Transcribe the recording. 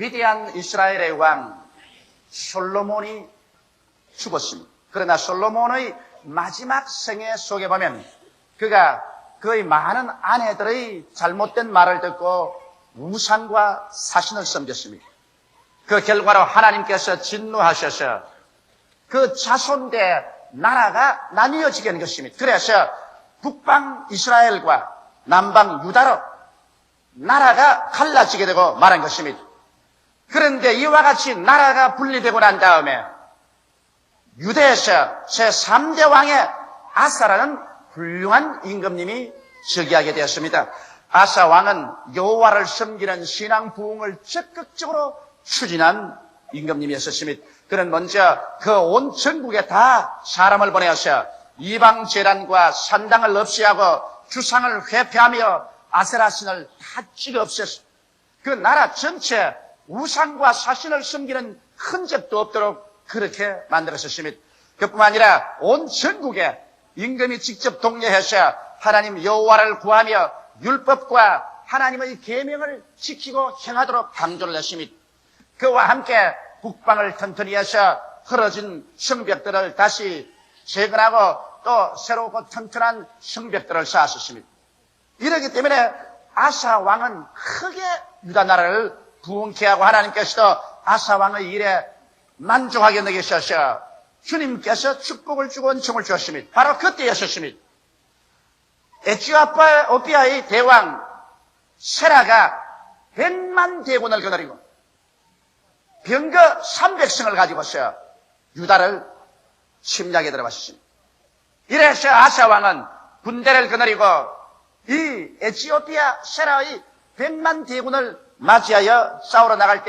위대한 이스라엘의 왕 솔로몬이 죽었습니다. 그러나 솔로몬의 마지막 생애 속에 보면 그가 그의 많은 아내들의 잘못된 말을 듣고 우상과 사신을 섬겼습니다. 그 결과로 하나님께서 진노하셔서 그 자손대 나라가 나뉘어지게 된 것입니다. 그래서 북방 이스라엘과 남방 유다로 나라가 갈라지게 되고 말한 것입니다. 그런데 이와 같이 나라가 분리되고 난 다음에 유대에서 제3대 왕의 아사라는 훌륭한 임금님이 즉위하게 되었습니다. 아사 왕은 여호와를 섬기는 신앙 부흥을 적극적으로 추진한 임금님이었습니다. 그는 먼저 그 온 전국에 다 사람을 보내어서 이방 재단과 산당을 없애하고 주상을 회피하며 아세라 신을 다 찍어 없앴습니다. 그 나라 전체 우상과 사신을 섬기는 흔적도 없도록 그렇게 만들었습니다. 그뿐만 아니라 온 전국에 임금이 직접 독려해서 하나님 여호와를 구하며 율법과 하나님의 계명을 지키고 행하도록 강조를 했습니다. 그와 함께 북방을 튼튼히 해서 흐러진 성벽들을 다시 재건하고 또 새롭고 튼튼한 성벽들을 쌓았습니다. 이러기 때문에 아사 왕은 크게 유다 나라를 부흥케 하고 하나님께서도 아사 왕의 일에 만족하게 여기셔서 주님께서 축복을 주고 은총을 주었습니다. 바로 그때였었습니다. 에티오피아의 대왕 세라가 백만 대군을 거느리고 병거 300승을 가지고서 유다를 침략에 들어갔습니다. 이래서 아사 왕은 군대를 거느리고 이 에티오피아 세라의 백만 대군을 맞이하여 싸우러 나갈 때